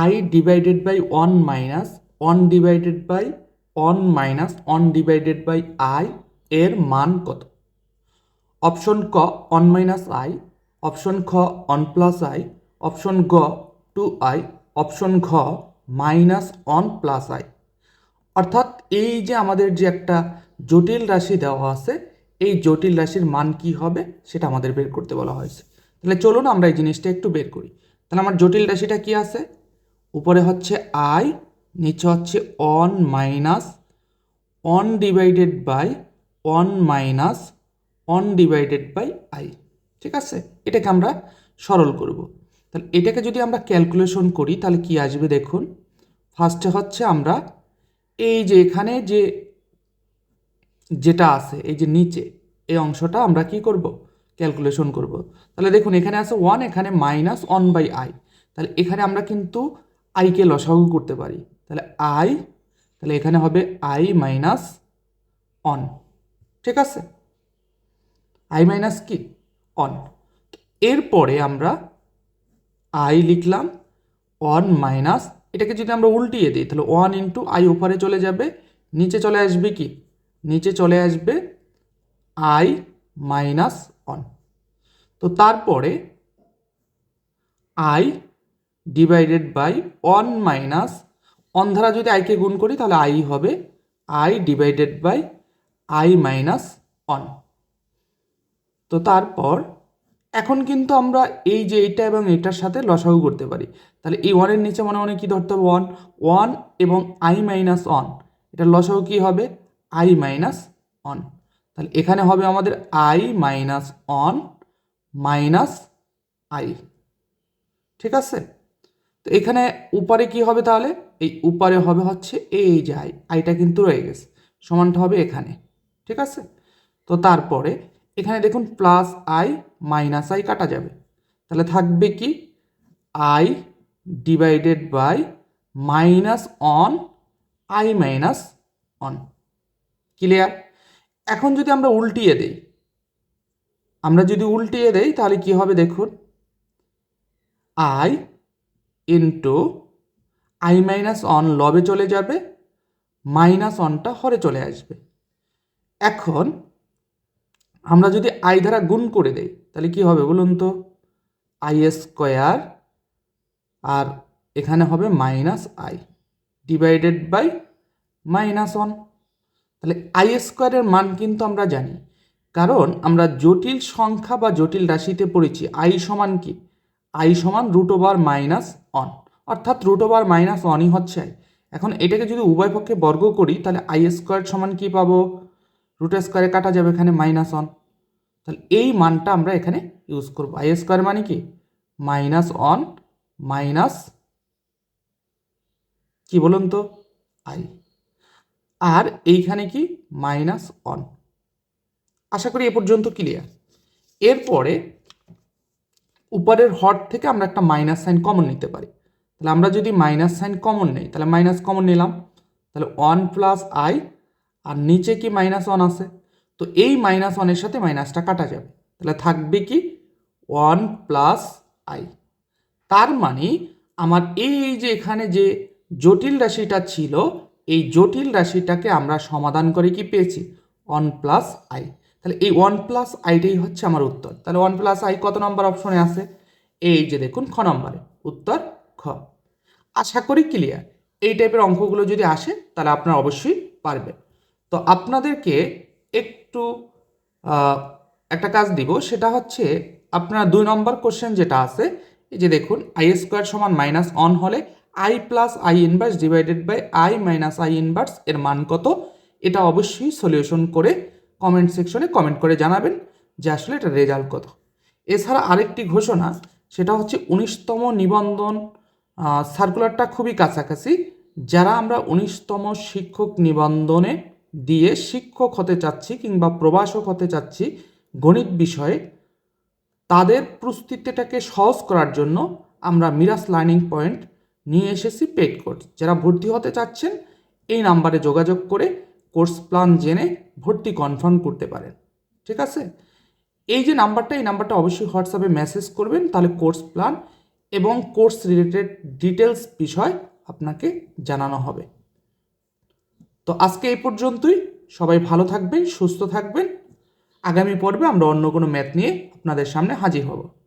I divided by one minus one divided by one minus one divided by i এর মান কত? Option ক one minus i option খ one plus i option গ two i option ঘ minus one plus i অর্থাৎ এই যে আমাদের যে একটা জটিল রাশি দেওয়া আছে, এই জটিল রাশির মান কি হবে সেটা আমাদের বের করতে বলা হয়েছে। তাহলে চলুন আমরা এই জিনিসটা একটু বের করি। তাহলে আমার জটিল রাশিটা কি আছে? উপরে হচ্ছে আই নিচে হচ্ছে one minus one divided by one minus one divided by i ঠিক আছে? এটাকে আমরা সরল করব। তাহলে এটাকে যদি আমরা ক্যালকুলেশন করি, তাহলে কি আসবে দেখুন? ফার্স্টে হচ্ছে আমরা এই যে এখানে যে, যেটা আছে, এই যে নিচে, এই অংশটা আমরা কি করব? ক্যালকুলেশন করব। তাহলে দেখুন এখানে আছে ওয়ান এখানে মাইনাস ওয়ান বাই আই তাহলে এখানে আমরা কিন্তু আইকে লসাগু করতে পারি? তাহলে আই তাহলে এখানে হবে আই মাইনাস অন ঠিক আছে? আই মাইনাস কি? অন এরপরে আমরা আই লিখলাম ওয়ান মাইনাস এটাকে যদি আমরা উল্টিয়ে দিই, তাহলে ওয়ান ইন্টু আই উপরে চলে যাবে, নিচে চলে আসবে কি? নিচে চলে আসবে আই মাইনাস অন তো তারপরে i divided by one minus one ধারা যদি আইকে গুণ করি তাহলে আই হবে i divided by i minus one তো তারপর, এখন কিন্তু আমরা এই যে এইটা এবং এটার সাথে লসাগু করতে পারি। তাহলে এই ওয়ানের নিচে মনে মনে কী ধরতে হবে? ওয়ান ওয়ান এবং আই মাইনাস অন এটার লসাগু কী হবে? আই মাইনাস অন তাহলে এখানে হবে আমাদের i minus one minus i ঠিক আছে? তো এখানে উপরে কি হবে তাহলে? এই উপরে হবে হচ্ছে এই যে আই আইটা কিন্তু রয়ে গেছে। সমানটা হবে এখানে, ঠিক আছে? তো তারপরে এখানে দেখুন প্লাস আই মাইনাস আই কাটা যাবে। তাহলে থাকবে কি? I divided by minus one i minus one clear এখন যদি আমরা উল্টিয়ে দেই, আমরা যদি উল্টিয়ে দেই তাহলে কি হবে দেখুন? I into i minus one লবে চলে যাবে মাইনাস অনটা হরে চলে আসবে। এখন আমরা যদি আই দ্বারা গুণ করে দেই, তাহলে কি হবে বলুন তো? আই স্কোয়ার আর এখানে হবে minus i divided by minus one তাহলে আই স্কোয়ারের মান কিন্তু আমরা জানি, কারণ আমরা জটিল সংখ্যা বা জটিল রাশিতে পড়েছি আই সমান কি? আই সমান রুট ওভার মাইনাস অন অর্থাৎ রুট ওভার মাইনাস ওয়ানই হচ্ছে আই। এখন এটাকে যদি উভয় পক্ষে বর্গ করি, তাহলে আই স্কোয়ার সমান কি পাবো? রুট স্কোয়ারে কাটা যাবে এখানে মাইনাস ওয়ান। তাহলে এই মানটা আমরা এখানে ইউজ করব। আই স্কোয়ার মানে কি? মাইনাস ওয়ান মাইনাস কি বলুন তো? আই। আর এইখানে কি? Minus one. আশা করি এ পর্যন্ত ক্লিয়ার। এরপরে উপরের হট থেকে আমরা একটা মাইনাস সাইন কমন নিতে পারি। তাহলে আমরা যদি মাইনাস সাইন কমন নেই, তাহলে মাইনাস কমন নিলাম। তাহলে ওয়ান প্লাস আই আর নিচে কি মাইনাস ওয়ান আছে? তো এই মাইনাস ওয়ানের সাথে মাইনাসটা কাটা যাবে। তাহলে থাকবে কি ওয়ান প্লাস আই তার মানে আমার এই যে এখানে যে জটিল রাশিটা ছিল, এই জটিল রাশিটাকে আমরা সমাধান করে কি পেয়েছি? ওয়ান প্লাস আই তাহলে এই ওয়ান প্লাস আইটাই হচ্ছে আমার উত্তর। তাহলে ওয়ান প্লাস আই কত নম্বর অপশনে আছে? এই যে দেখুন, খ নম্বরে। উত্তর, খ। আশা করি ক্লিয়ার এই টাইপের অঙ্কগুলো যদি আসে, তাহলে আপনারা অবশ্যই পারবেন। তো আপনাদেরকে একটু একটা কাজ দিব, সেটা হচ্ছে আপনার দুই নম্বর কোশ্চেন যেটা আছে, এই যে দেখুন আই স্কোয়ার সমান মাইনাস অন হলে i plus i inverse divided by i minus i inverse এর মান কত? এটা অবশ্যই সলিউশন করে কমেন্ট সেকশনে কমেন্ট করে জানাবেন যে আসলে এটা রেজাল্ট কত। এছাড়া আরেকটি ঘোষণা, সেটা হচ্ছে উনিশতম নিবন্ধন সার্কুলারটা খুবই কাছাকাছি। যারা আমরা উনিশতম শিক্ষক নিবন্ধনে দিয়ে শিক্ষক হতে চাচ্ছি কিংবা প্রভাষক হতে চাচ্ছি গণিত বিষয়ে, তাদের প্রস্তুতিটাকে সহজ করার জন্য আমরা মিরাস লার্নিং পয়েন্ট নিয়ে এসেছি পেড কোর্স যারা ভর্তি হতে চাচ্ছেন, এই নাম্বারে যোগাযোগ করে কোর্স প্ল্যান জেনে ভর্তি কনফার্ম করতে পারেন। ঠিক আছে? এই যে নাম্বারটা, এই নাম্বারটা অবশ্যই হোয়াটসঅ্যাপে মেসেজ করবেন, তাহলে কোর্স প্ল্যান এবং কোর্স রিলেটেড ডিটেলস বিষয় আপনাকে জানানো হবে। তো আজকে এই পর্যন্তই। সবাই ভালো থাকবেন, সুস্থ থাকবেন। আগামী পর্বে আমরা অন্য কোনো ম্যাথ নিয়ে আপনাদের সামনে হাজির হব।